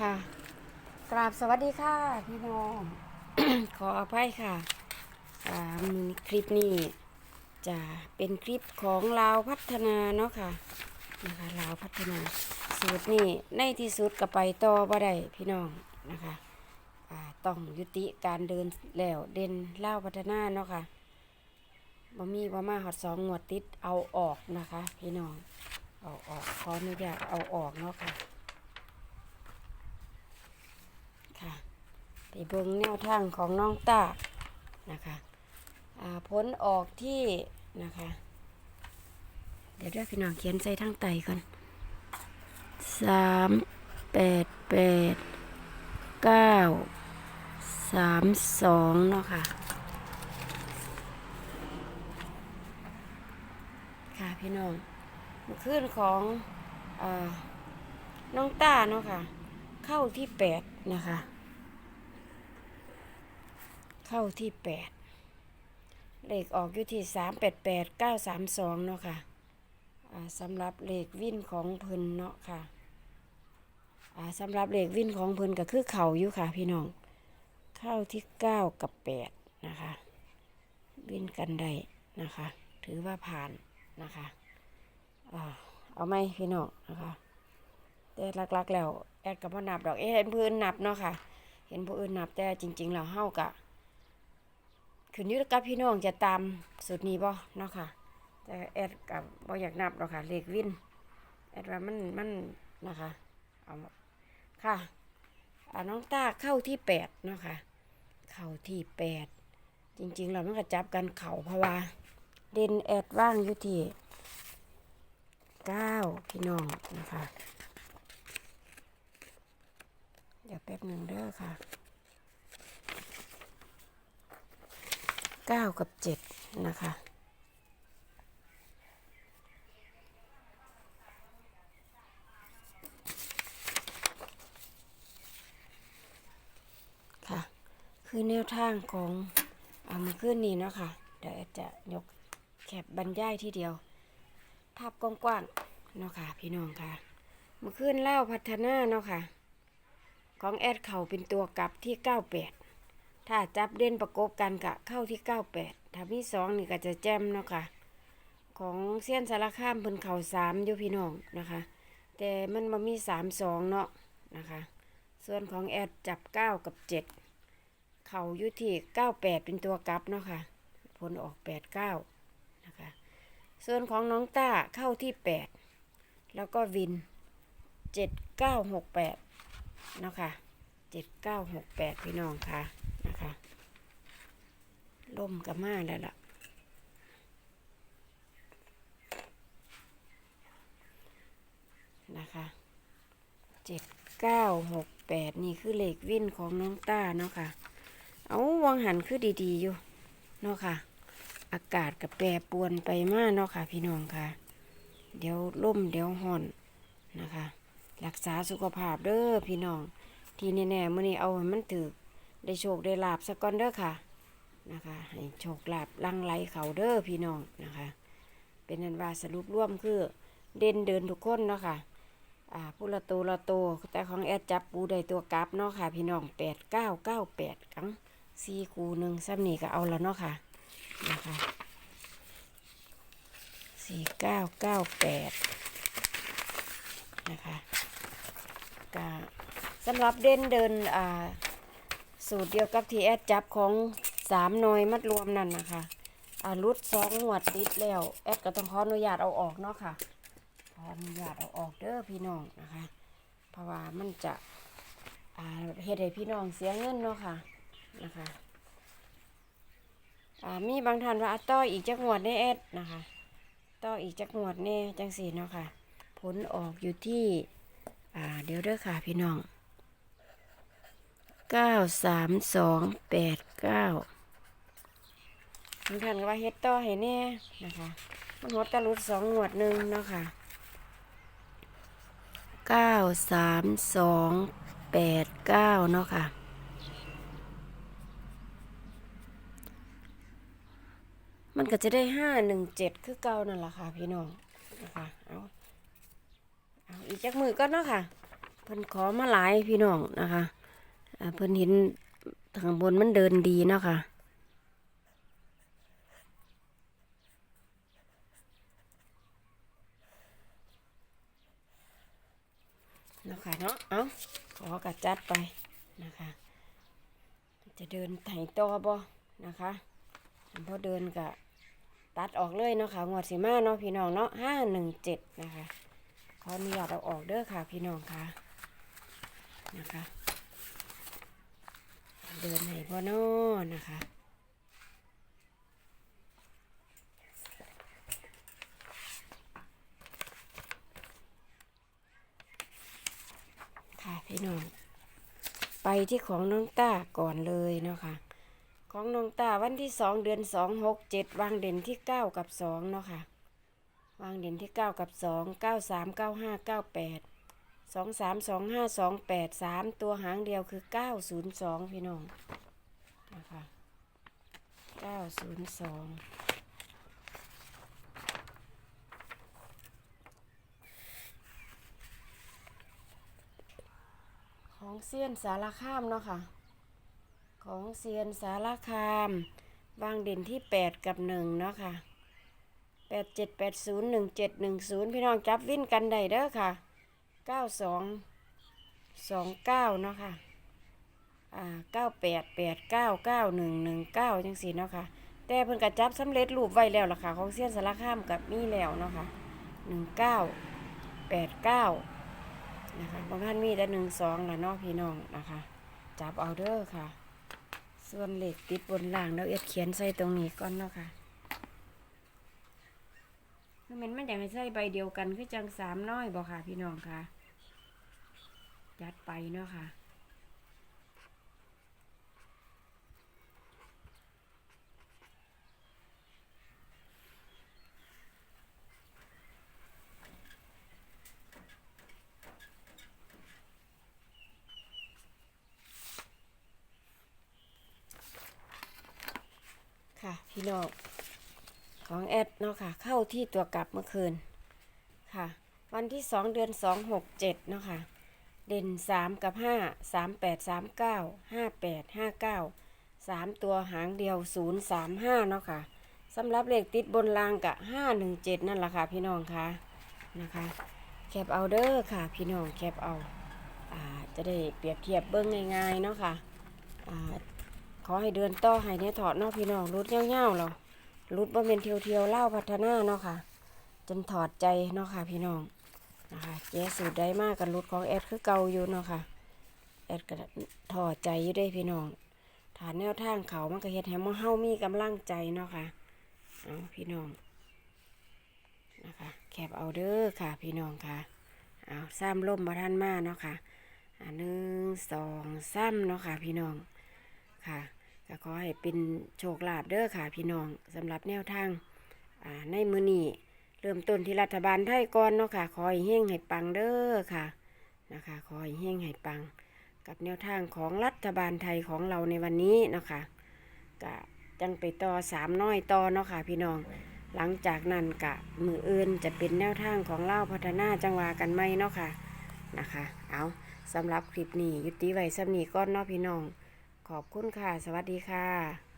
ค่ะ กราบสวัสดีค่ะ พี่น้อง ขออภัยค่ะคลิปนี้จะเป็นคลิปของลาวพัฒนาเนาะค่ะนะคะลาวพัฒนาสูตรนี้ในที่สุดก็ไปต่อบ่ได้พี่น้องนะคะต้องยุติการเดินแล้วเด่นลาวพัฒนาเนาะค่ะบ่มีบ่มาหอดสองงวดติดเอาออกนะคะ พี่น้องเอาออกขออนุญาตเอาออกเนาะค่ะ ไปเบิ่งแนวทางของน้องตานะคะผลออกที่นะคะ เดี๋ยวเดี๋ยพี่น้องเขียนใส่ทั้งไตก่อนสามแปดแปดเก้าสามสองเนาะค่ะ ค่ะพี่น้องเมื่อคืนของอน้องต้าเนาะค่ะ เข้าที่แปดนะคะ เข้าที่แปดเลขออกอยู่ที่สามแปดแปดเก้าสามสองเนาะค่ะสำหรับเลขวิ่นของเพิ่นเนาะค่ะสำหรับเลขวิ่นของเพิ่นก็คือเข่าอยู่ค่ะ พี่น้อง เข้าที่เก้ากับแปดนะคะ วิ่นกันได้นะคะ ถือว่าผ่านนะคะเอาไหมพี่น้องนะคะแต่ลักๆแล้วแอดกับพ่นับดอกเอ๊ะเห็นผู้อื่นนับเนาะค่ะ เห็นผู้อื่นนับแต่จริง ๆ แล้วเฮากะ ขึ้นอยู่กับพี่น้องจะตามสูตรนี้บ่เนาะค่ะ แต่แอดกับบ่อยากนับดอกค่ะเลขวินแอดว่ามันมันนะคะเอาค่ะอ่าน้องตาเข้าที่แปดเนาะค่ะเข้าที่แปดจริงๆเรามันก็จับกันเข่าเพราะว่าเด่นแอดว่างอยู่ที่เก้าพี่น้องนะคะ เดี๋ยวแป๊บหนึ่งเด้อค่ะ เก้ากับเจ็ดนะคะค่ะคือแนวทางของอามาขึ้นนี้เนาะค่ะเดี๋ยวจะยกแคปบรรยายที่เดียว ภาพกว้างๆเนาะค่ะพี่น้องค่ะมาขึ้นเล่าพัฒนาเนาะค่ะของแอดเข่าเป็นตัวกลับที่98 ถ้าจับเด่นประกบกันกะเข้าที่ 98ถ้ามีสองนี่ก็จะแจ่มเนาะค่ะ ของเซียนสารคามเพิ่นเข่าสามอยู่พี่น้องนะคะ แต่มันมามีสามสองเนาะนะคะ ส่วนของแอดจับ 9 กับ 7 เข่าอยู่ที่ 98 เป็นตัวกลับเนาะค่ะ ผลออก 89 นะคะ ส่วนของน้องต้าเข้าที่ 8 แล้วก็วิน 7968 เนาะค่ะเจ็ดเก้าหกแปดพี่น้องค่ะ นะคะล่มกับมาแล้วล่ะนะคะเจ็ดเก้าหกแปดนี่คือเลขวินของน้องต้าเนาะค่ะ เอาวังหันคือดีๆอยู่เนาะค่ะ อากาศกับแปรปรวนไปมากเนาะค่ะ พี่น้องค่ะ เดี๋ยวล่มเดี๋ยวห่อนนะคะ รักษาสุขภาพเด้อพี่น้อง ที่แน่ๆมื้อนี้เอามันถือ ได้โชคได้ลาบสักก่อนเด้อค่ะนะคะให้โชคลาบลังไหลเขาเด้อพี่น้องนะคะ เป็นนันว่าสรุปร่วมคือเด่นเดินทุกคนเนาะค่ะอ่าผู้ละตัวละตัวแต่ของแอดจับปูได้ตัวกราฟเนาะค่ะ พี่น้องแปดเก้าเก้าแปดกังสี่คูหนึ่งซ้ำนี่ก็เอาแล้วเนาะค่ะนะคะสี่เก้าเก้าแปดนะคะกสำหรับเด่นเดินอ่า สูตรเดียวกับที่แอดจับของสามหน่วยมัดรวมนั่นนะคะอ่ารุดสองหวดติดแล้ว แอดก็ต้องขออนุญาตเอาออกเนาะค่ะขออนุญาตเอาออกเด้อพี่น้องนะคะ เพราะว่ามันจะอ่าเฮ็ดให้พี่น้องเสียเงินเนาะค่ะนะคะอ่ามีบางท่านว่าต่ออีกจักงวดในแอดนะคะต่ออีกจักงวดแน่จังสีเนาะค่ะ ผลออกอยู่ที่อ่าเดี๋ยวเด้อค่ะพี่น้อง เก้าสามสองแปดเก้าทุกท่านก็ว่าเฮ็ดต่อให้แน่นะคะ มันหดตะลุดสองหวดหนึ่งเนาะค่ะเก้าสามสองแปดเก้าเนาะค่ะมันก็จะได้ห้าหนึ่งเจ็ดคือเก่านั่นแหละค่ะ พี่น้องนะคะเอาเอาอีกจักมือก็เนาะค่ะผพิ่นขอมาหลายพี่น้องนะคะ เพิ่นเห็นทางบนมันเดินดีเนาะค่ะเนาะค่ะเนาะ เอาขอกระจัดไปนะคะ จะเดินไถ่ต่อบ่นะคะพอเดินกะตัดออกเลยเนาะค่ะงวดสีมาเนาะพี่น้องเนาะห้าหนึ่งเจ็ดนะคะขออนุญาตเอาออกเด้อค่ะพี่น้องค่ะนะคะ เดินให้พ่นอนะคะค่ะพี่น้อง ไปที่ของน้องต้าก่อนเลยเนาะค่ะ ของน้องต้าวันที่สองเดือนสองหกเจ็ดวางเด่นที่เก้ากับสองเนาะค่ะ วางเด่นที่เก้ากับสองเก้าสามเก้าห้าเก้าแปด สองสามสองห้าสองแปดสามตัวหางเดียวคือเก้าศูนย์สองพี่น้องนะคะเก้าศูนย์สองของเซียนสารคามเนาะค่ะ ของเซียนสารคามวางเด่นที่แปดกับหนึ่งเนาะค่ะแปดเจ็ดแปดศูนย์หนึ่งเจ็ดหนึ่งศูนย์พี่น้องจับวิ่นกันได้เด้อค่ะ เก้าสองสองเก้าเนาะค่ะ อ่าเก้าแปดแปดเก้าเก้าหนึ่งหนึ่งเก้าจังสี่เนาะค่ะ แต่เพิ่นกระจับสำเร็จรูปไว้แล้วล่ะค่ะ ของเซียนสารคามกับมีแล้วเนาะค่ะหนึ่งเก้าแปดเก้านะคะบางท่านมีแต่หนึ่งสองละเนาะพี่น้องนะคะ จับเอาเด้อค่ะ ส่วนเหล็กติดบนล่างเราเอ็ดเขียนใส่ตรงนี้ก่อนเนาะค่ะ คือมันมันอยากให้ใส่ใบเดียวกันคือจังสามน้อยบอกค่ะ พี่น้องค่ะจัดไปเนาะค่ะค่ะ พี่น้อง ของแอดเนาะค่ะ เข้าที่ตัวกลับเมื่อคืนค่ะ วันที่สองเดือนสองหกเจ็ดเนาะค่ะ เด่นสามกับห้าสามแปดสามเก้าห้าแปดห้าเก้าสามตัวหางเดียวศูนย์สามห้าเนาะค่ะสำหรับเลขติดบนรางกับห้าหนึ่งเจ็ดนั่นแหละค่ะพี่น้องค่ะนะคะแคปเอาเด้อค่ะ พี่น้องแคปเอาอ่าจะได้เปรียบเทียบเบิ้งง่ายๆเนาะค่ะอ่าขอให้เดินต่อให้เนี่ยถอดเนอกพี่น้องรุดเงี้ยวๆเรา รุดว่าเป็นเทียวเล่าพัฒนาเนาะค่ะ จนถอดใจเนาะค่ะพี่น้องนะคะแกสูตรได้มากกับรุดของแอดคือเก่าอยู่เนาะค่ะแอดก็ถอดใจอยู่ได้พี่น้องฐานแนวทางเขามันก็เฮ็ดให้มเฮามีกำลังใจเนาะค่ะเอาพี่น้องนะคะแคบเอาเด้อค่ะ พี่น้องค่ะเอาซ้ำล่มมาท่านมาเนาะค่ะอ่าหนึ่งสองซ้ำเนาะค่ะ พี่น้องค่ะ ก็ขอให้เป็นโชคลาภเด้อค่ะพี่น้องสำหรับแนวทางในมือนี้เริ่มต้นที่รัฐบาลไทยก่อนเนาะค่ะขอให้เฮงให้ปังเด้อค่ะนะคะขอให้เฮงให้ปัง กับแนวทางของรัฐบาลไทยของเราในวันนี้เนาะค่ะก็จังไปต่อสามน้อยต่อเนาะค่ะพี่น้อง หลังจากนั้นกะมืออื่นจะเป็นแนวทางของเล่าพัฒนาจังหวากันไหมเนาะค่ะนะคะ เอาสำหรับคลิปนี้ยุติไว้สำนีก้อนเนาะพี่น้อง ขอบคุณค่ะ สวัสดีค่ะ